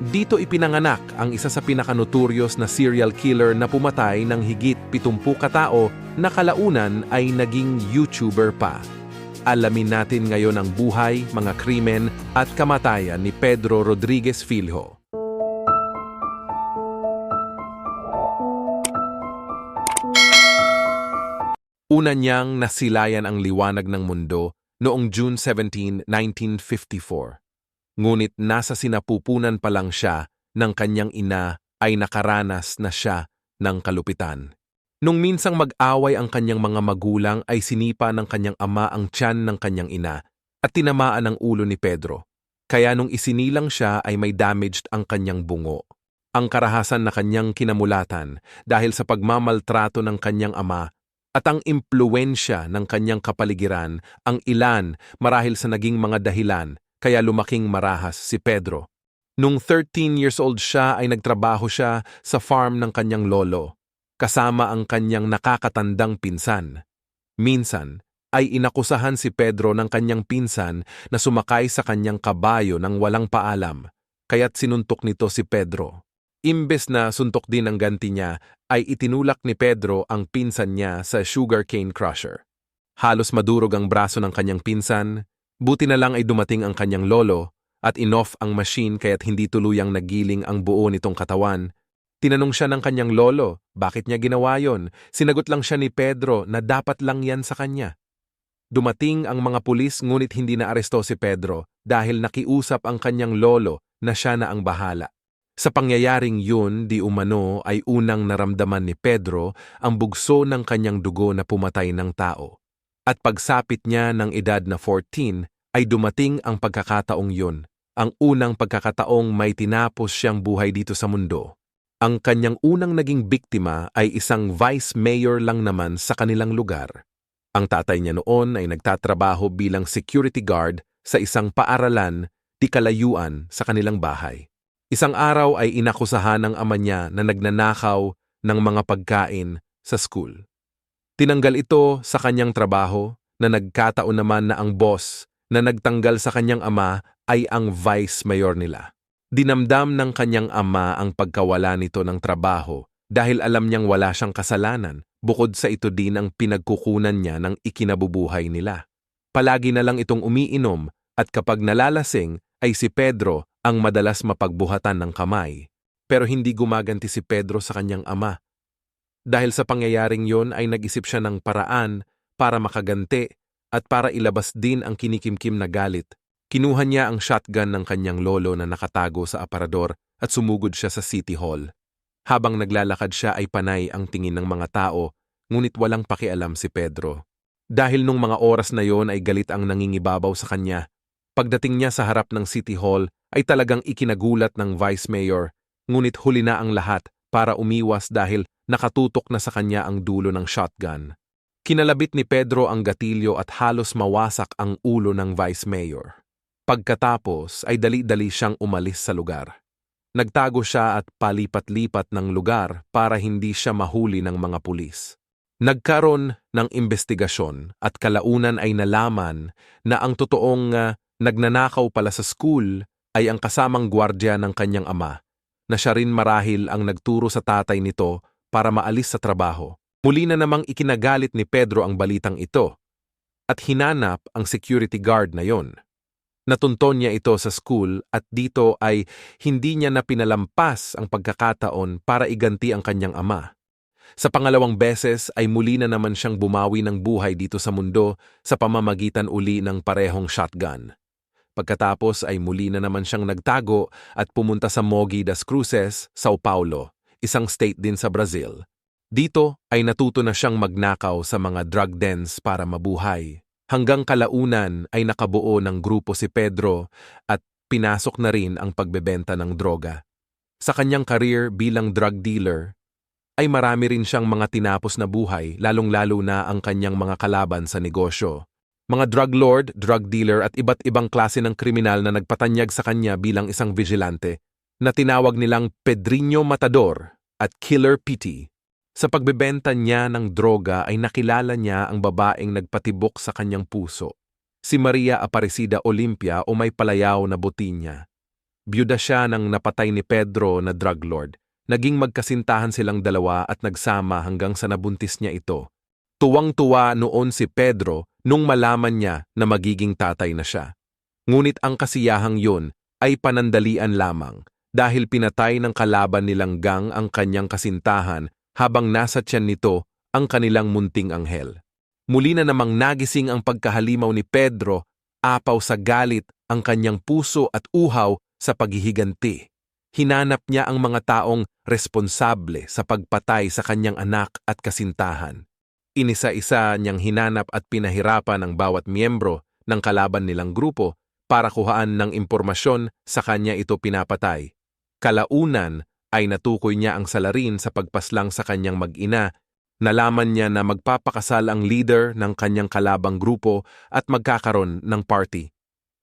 Dito ipinanganak ang isa sa pinakanotorious na serial killer na pumatay ng higit 70 katao na kalaunan ay naging YouTuber pa. Alamin natin ngayon ang buhay, mga krimen at kamatayan ni Pedro Rodriguez Filho. Una niyang nasilayan ang liwanag ng mundo noong June 17, 1954. Ngunit nasa sinapupunan pa lang siya ng kanyang ina ay nakaranas na siya ng kalupitan. Nung minsang mag-away ang kanyang mga magulang ay sinipa ng kanyang ama ang tiyan ng kanyang ina at tinamaan ang ulo ni Pedro. Kaya nung isinilang siya ay may damaged ang kanyang bungo. Ang karahasan na kanyang kinamulatan dahil sa pagmamaltrato ng kanyang ama at ang impluensya ng kanyang kapaligiran ang ilan marahil sa naging mga dahilan kaya lumaking marahas si Pedro. Nung 13 years old siya ay nagtrabaho siya sa farm ng kanyang lolo, kasama ang kanyang nakakatandang pinsan. Minsan ay inakusahan si Pedro ng kanyang pinsan na sumakay sa kanyang kabayo ng walang paalam, kaya't sinuntok nito si Pedro. Imbes na suntok din ang ganti niya, ay itinulak ni Pedro ang pinsan niya sa sugarcane crusher. Halos madurog ang braso ng kanyang pinsan, buti na lang ay dumating ang kanyang lolo at inoff ang machine kaya't hindi tuluyang nagiling ang buo nitong katawan. Tinanong siya ng kanyang lolo, bakit niya ginawa yon? Sinagot lang siya ni Pedro na dapat lang yan sa kanya. Dumating ang mga pulis ngunit hindi na aresto si Pedro dahil nakiusap ang kanyang lolo na siya na ang bahala. Sa pangyayaring yun, di umano ay unang naramdaman ni Pedro ang bugso ng kanyang dugo na pumatay ng tao. At pagsapit niya ng edad na 14, ay dumating ang pagkakataong yun, ang unang pagkakataong may tinapos siyang buhay dito sa mundo. Ang kanyang unang naging biktima ay isang vice mayor lang naman sa kanilang lugar. Ang tatay niya noon ay nagtatrabaho bilang security guard sa isang paaralan di kalayuan sa kanilang bahay. Isang araw ay inakusahan ng ama niya na nagnanakaw ng mga pagkain sa school. Tinanggal ito sa kanyang trabaho na nagkataon naman na ang boss na nagtanggal sa kanyang ama ay ang vice mayor nila. Dinamdam ng kanyang ama ang pagkawala nito ng trabaho dahil alam niyang wala siyang kasalanan bukod sa ito din ang pinagkukunan niya ng ikinabubuhay nila. Palagi na lang itong umiinom at kapag nalalasing ay si Pedro ang madalas mapagbuhatan ng kamay, pero hindi gumaganti si Pedro sa kanyang ama. Dahil sa pangyayaring yon ay nag-isip siya ng paraan para makaganti at para ilabas din ang kinikimkim na galit. Kinuha niya ang shotgun ng kanyang lolo na nakatago sa aparador at sumugod siya sa City Hall. Habang naglalakad siya ay panay ang tingin ng mga tao, ngunit walang pakialam si Pedro. Dahil nung mga oras na yon ay galit ang nangingibabaw sa kanya, Pagdating niya sa harap ng City Hall ay talagang ikinagulat ng Vice Mayor, ngunit huli na ang lahat para umiwas dahil nakatutok na sa kanya ang dulo ng shotgun. Kinalabit ni Pedro ang gatilyo at halos mawasak ang ulo ng Vice Mayor. Pagkatapos ay dali-dali siyang umalis sa lugar. Nagtago siya at palipat-lipat ng lugar para hindi siya mahuli ng mga pulis. Nagkaroon ng investigasyon at kalaunan ay nalaman na ang totoong uh, Nagnanakaw pala sa school ay ang kasamang gwardya ng kanyang ama, na siya rin marahil ang nagturo sa tatay nito para maalis sa trabaho. Muli na namang ikinagalit ni Pedro ang balitang ito at hinanap ang security guard na yon. Natunton niya ito sa school at dito ay hindi niya na pinalampas ang pagkakataon para iganti ang kanyang ama. Sa pangalawang beses ay muli na naman siyang bumawi ng buhay dito sa mundo sa pamamagitan uli ng parehong shotgun. Pagkatapos ay muli na naman siyang nagtago at pumunta sa Mogi das Cruzes, Sao Paulo, isang state din sa Brazil. Dito ay natuto na siyang magnakaw sa mga drug dens para mabuhay. Hanggang kalaunan ay nakabuo ng grupo si Pedro at pinasok na rin ang pagbebenta ng droga. Sa kanyang career bilang drug dealer, ay marami rin siyang mga tinapos na buhay lalong-lalo na ang kanyang mga kalaban sa negosyo mga drug lord, drug dealer at iba't ibang klase ng kriminal na nagpatanyag sa kanya bilang isang vigilante na tinawag nilang Pedrinho Matador at Killer Pity. Sa pagbebenta niya ng droga ay nakilala niya ang babaeng nagpatibok sa kanyang puso, si Maria Aparecida Olimpia o may palayaw na buti niya. Byuda siya ng napatay ni Pedro na drug lord. Naging magkasintahan silang dalawa at nagsama hanggang sa nabuntis niya ito. Tuwang-tuwa noon si Pedro nung malaman niya na magiging tatay na siya. Ngunit ang kasiyahang yun ay panandalian lamang dahil pinatay ng kalaban nilang gang ang kanyang kasintahan habang nasa tiyan nito ang kanilang munting anghel. Muli na namang nagising ang pagkahalimaw ni Pedro, apaw sa galit ang kanyang puso at uhaw sa paghihiganti. Hinanap niya ang mga taong responsable sa pagpatay sa kanyang anak at kasintahan. Inisa-isa niyang hinanap at pinahirapan ang bawat miyembro ng kalaban nilang grupo para kuhaan ng impormasyon sa kanya ito pinapatay. Kalaunan ay natukoy niya ang salarin sa pagpaslang sa kanyang mag-ina. Nalaman niya na magpapakasal ang leader ng kanyang kalabang grupo at magkakaroon ng party.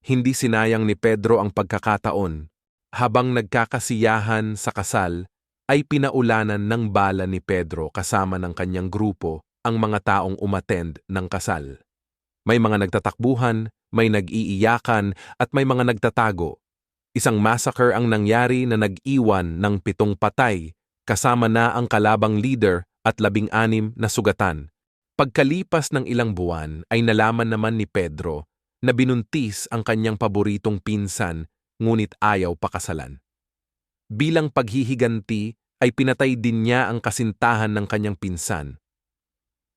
Hindi sinayang ni Pedro ang pagkakataon. Habang nagkakasiyahan sa kasal, ay pinaulanan ng bala ni Pedro kasama ng kanyang grupo ang mga taong umattend ng kasal. May mga nagtatakbuhan, may nag-iiyakan at may mga nagtatago. Isang massacre ang nangyari na nag-iwan ng pitong patay, kasama na ang kalabang leader at labing-anim na sugatan. Pagkalipas ng ilang buwan ay nalaman naman ni Pedro na binuntis ang kanyang paboritong pinsan ngunit ayaw pakasalan. Bilang paghihiganti ay pinatay din niya ang kasintahan ng kanyang pinsan.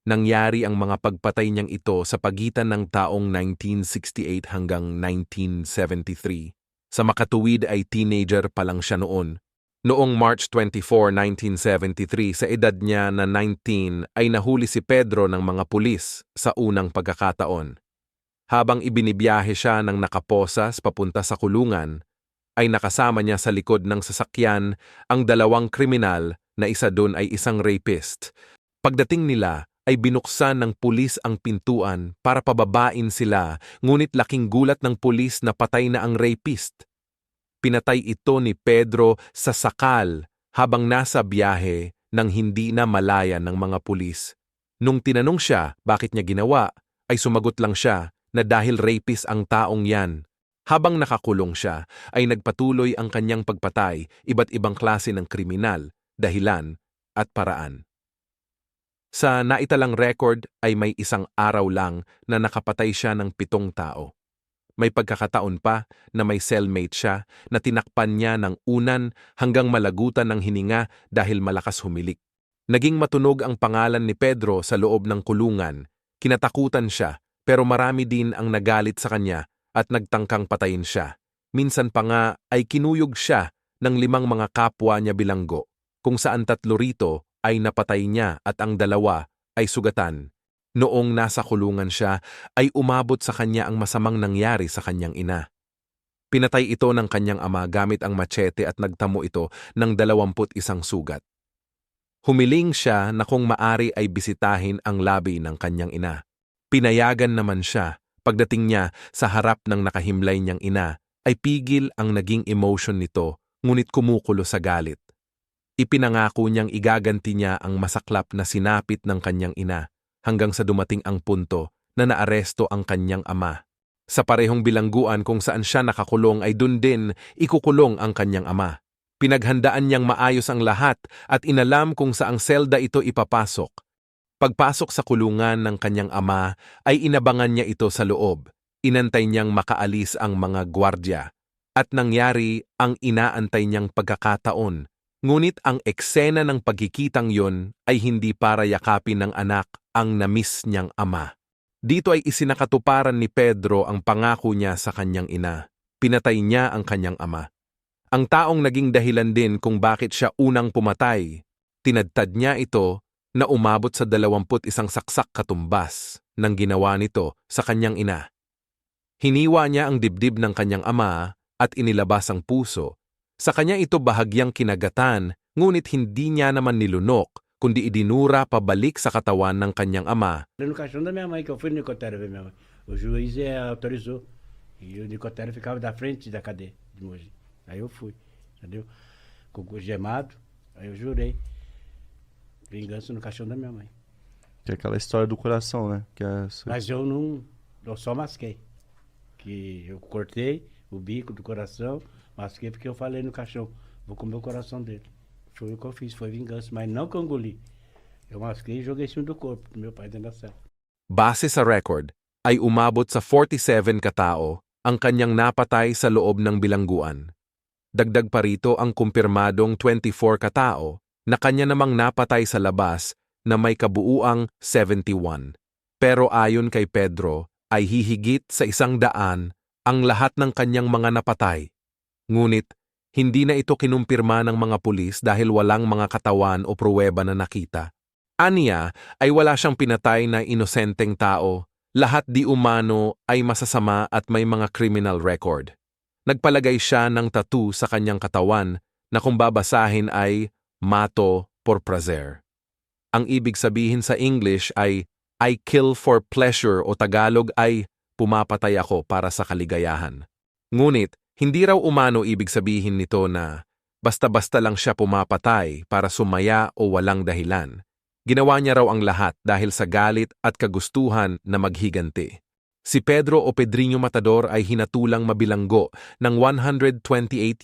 Nangyari ang mga pagpatay niyang ito sa pagitan ng taong 1968 hanggang 1973. Sa makatuwid ay teenager pa lang siya noon. Noong March 24, 1973, sa edad niya na 19 ay nahuli si Pedro ng mga pulis sa unang pagkakataon. Habang ibinibiyahe siya ng nakaposas papunta sa kulungan, ay nakasama niya sa likod ng sasakyan ang dalawang kriminal na isa doon ay isang rapist. Pagdating nila, ay binuksan ng pulis ang pintuan para pababain sila, ngunit laking gulat ng pulis na patay na ang rapist. Pinatay ito ni Pedro sa sakal habang nasa biyahe nang hindi na malaya ng mga pulis. Nung tinanong siya bakit niya ginawa, ay sumagot lang siya na dahil rapist ang taong yan. Habang nakakulong siya, ay nagpatuloy ang kanyang pagpatay, iba't ibang klase ng kriminal, dahilan, at paraan. Sa naitalang record ay may isang araw lang na nakapatay siya ng pitong tao. May pagkakataon pa na may cellmate siya na tinakpan niya ng unan hanggang malagutan ng hininga dahil malakas humilik. Naging matunog ang pangalan ni Pedro sa loob ng kulungan. Kinatakutan siya pero marami din ang nagalit sa kanya at nagtangkang patayin siya. Minsan pa nga ay kinuyog siya ng limang mga kapwa niya bilanggo, kung saan tatlo rito ay napatay niya at ang dalawa ay sugatan. Noong nasa kulungan siya, ay umabot sa kanya ang masamang nangyari sa kanyang ina. Pinatay ito ng kanyang ama gamit ang machete at nagtamo ito ng dalawamput isang sugat. Humiling siya na kung maari ay bisitahin ang labi ng kanyang ina. Pinayagan naman siya, pagdating niya sa harap ng nakahimlay niyang ina, ay pigil ang naging emotion nito, ngunit kumukulo sa galit. Ipinangako niyang igaganti niya ang masaklap na sinapit ng kanyang ina hanggang sa dumating ang punto na naaresto ang kanyang ama. Sa parehong bilangguan kung saan siya nakakulong ay dun din ikukulong ang kanyang ama. Pinaghandaan niyang maayos ang lahat at inalam kung saang selda ito ipapasok. Pagpasok sa kulungan ng kanyang ama ay inabangan niya ito sa loob. Inantay niyang makaalis ang mga gwardya. At nangyari ang inaantay niyang pagkakataon Ngunit ang eksena ng pagkikitang yon ay hindi para yakapin ng anak ang namis niyang ama. Dito ay isinakatuparan ni Pedro ang pangako niya sa kanyang ina. Pinatay niya ang kanyang ama. Ang taong naging dahilan din kung bakit siya unang pumatay, tinadtad niya ito na umabot sa dalawamput isang saksak katumbas ng ginawa nito sa kanyang ina. Hiniwa niya ang dibdib ng kanyang ama at inilabas ang puso sa kanya ito bahagyang kinagatan, ngunit hindi niya naman nilunok, kundi idinura pabalik sa katawan ng kanyang ama. No caixão da minha mãe, que eu fui no necrotério ver minha mãe. O juiz eh, autorizou. E o necrotério ficava da frente da cadeia de Mogi. Aí eu fui, entendeu? Com o gemado, aí eu jurei. Vingança no caixão da minha mãe. Que é aquela história do coração, né? Que é... Mas eu não. Eu só masquei. Que eu cortei o bico do coração, Masquei porque eu falei no caixão, vou comer o coração dele. Foi o que eu fiz, foi vingança, mas não que eu engoli. Eu masquei e joguei em cima do corpo do meu pai dentro da cela. Base sa record, ay umabot sa 47 katao ang kanyang napatay sa loob ng bilangguan. Dagdag pa rito ang kumpirmadong 24 katao na kanya namang napatay sa labas na may kabuuang 71. Pero ayon kay Pedro ay hihigit sa isang daan ang lahat ng kanyang mga napatay. Ngunit, hindi na ito kinumpirma ng mga pulis dahil walang mga katawan o pruweba na nakita. Aniya ay wala siyang pinatay na inosenteng tao. Lahat di umano ay masasama at may mga criminal record. Nagpalagay siya ng tattoo sa kanyang katawan na kung babasahin ay mato por prazer. Ang ibig sabihin sa English ay I kill for pleasure o Tagalog ay pumapatay ako para sa kaligayahan. Ngunit, hindi raw umano ibig sabihin nito na basta-basta lang siya pumapatay para sumaya o walang dahilan. Ginawa niya raw ang lahat dahil sa galit at kagustuhan na maghiganti. Si Pedro o Pedrinho Matador ay hinatulang mabilanggo ng 128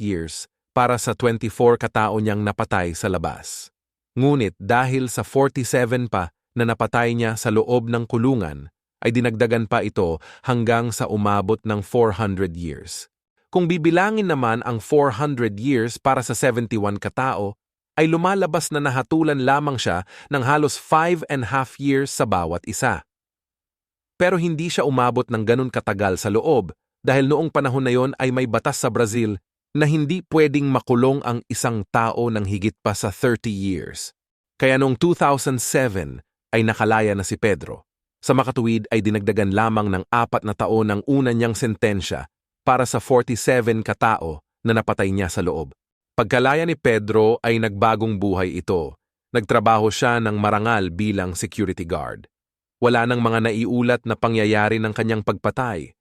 years para sa 24 katao niyang napatay sa labas. Ngunit dahil sa 47 pa na napatay niya sa loob ng kulungan, ay dinagdagan pa ito hanggang sa umabot ng 400 years. Kung bibilangin naman ang 400 years para sa 71 katao, ay lumalabas na nahatulan lamang siya ng halos 5 and half years sa bawat isa. Pero hindi siya umabot ng ganun katagal sa loob dahil noong panahon na yon ay may batas sa Brazil na hindi pwedeng makulong ang isang tao ng higit pa sa 30 years. Kaya noong 2007 ay nakalaya na si Pedro. Sa makatuwid ay dinagdagan lamang ng apat na taon ang una niyang sentensya para sa 47 katao na napatay niya sa loob. Pagkalaya ni Pedro ay nagbagong buhay ito. Nagtrabaho siya ng marangal bilang security guard. Wala nang mga naiulat na pangyayari ng kanyang pagpatay.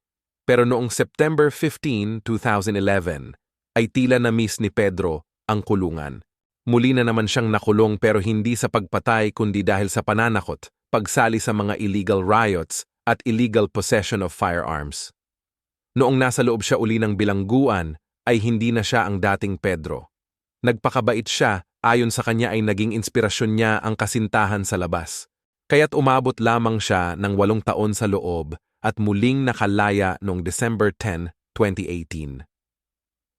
Pero noong September 15, 2011, ay tila na miss ni Pedro ang kulungan. Muli na naman siyang nakulong pero hindi sa pagpatay kundi dahil sa pananakot, pagsali sa mga illegal riots at illegal possession of firearms. Noong nasa loob siya uli ng bilangguan, ay hindi na siya ang dating Pedro. Nagpakabait siya, ayon sa kanya ay naging inspirasyon niya ang kasintahan sa labas. Kaya't umabot lamang siya ng walong taon sa loob at muling nakalaya noong December 10, 2018.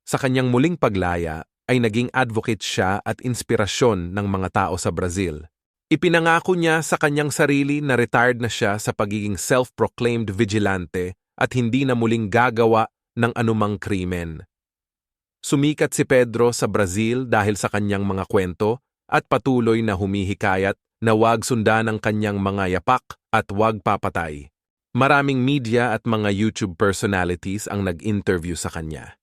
Sa kanyang muling paglaya ay naging advocate siya at inspirasyon ng mga tao sa Brazil. Ipinangako niya sa kanyang sarili na retired na siya sa pagiging self-proclaimed vigilante at hindi na muling gagawa ng anumang krimen. Sumikat si Pedro sa Brazil dahil sa kanyang mga kwento at patuloy na humihikayat na wag sundan ang kanyang mga yapak at wag papatay. Maraming media at mga YouTube personalities ang nag-interview sa kanya.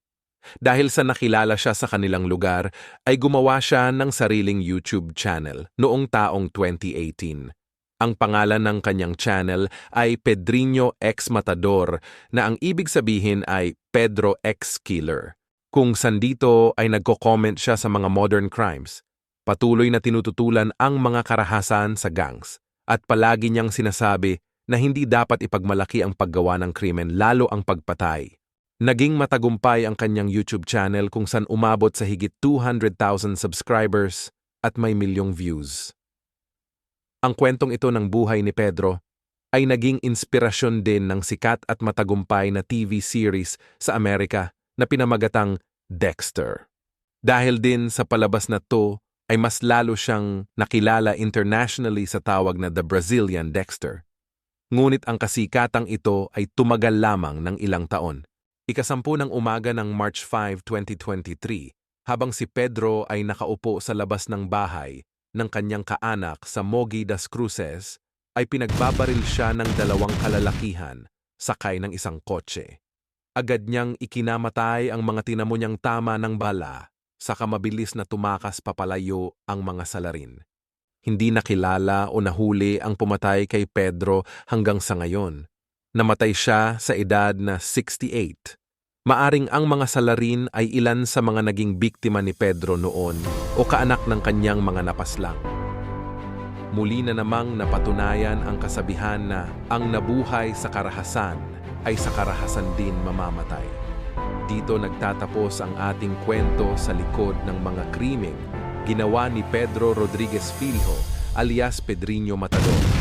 Dahil sa nakilala siya sa kanilang lugar, ay gumawa siya ng sariling YouTube channel noong taong 2018. Ang pangalan ng kanyang channel ay Pedrinho X Matador na ang ibig sabihin ay Pedro X Killer kung sandito ay nagko-comment siya sa mga modern crimes. Patuloy na tinututulan ang mga karahasan sa gangs at palagi niyang sinasabi na hindi dapat ipagmalaki ang paggawa ng krimen lalo ang pagpatay. Naging matagumpay ang kanyang YouTube channel kung saan umabot sa higit 200,000 subscribers at may milyong views. Ang kwentong ito ng buhay ni Pedro ay naging inspirasyon din ng sikat at matagumpay na TV series sa Amerika na pinamagatang Dexter. Dahil din sa palabas na to ay mas lalo siyang nakilala internationally sa tawag na The Brazilian Dexter. Ngunit ang kasikatang ito ay tumagal lamang ng ilang taon. Ikasampu ng umaga ng March 5, 2023, habang si Pedro ay nakaupo sa labas ng bahay ng kanyang kaanak sa Mogi das Cruces, ay pinagbabaril siya ng dalawang kalalakihan sakay ng isang kotse. Agad niyang ikinamatay ang mga tinamo niyang tama ng bala, saka mabilis na tumakas papalayo ang mga salarin. Hindi nakilala o nahuli ang pumatay kay Pedro hanggang sa ngayon. Namatay siya sa edad na 68. Maaring ang mga salarin ay ilan sa mga naging biktima ni Pedro noon o kaanak ng kanyang mga napaslang. Muli na namang napatunayan ang kasabihan na ang nabuhay sa karahasan ay sa karahasan din mamamatay. dito nagtatapos ang ating kwento sa likod ng mga krimeng ginawa ni Pedro Rodriguez Filho alias Pedrinho Matador.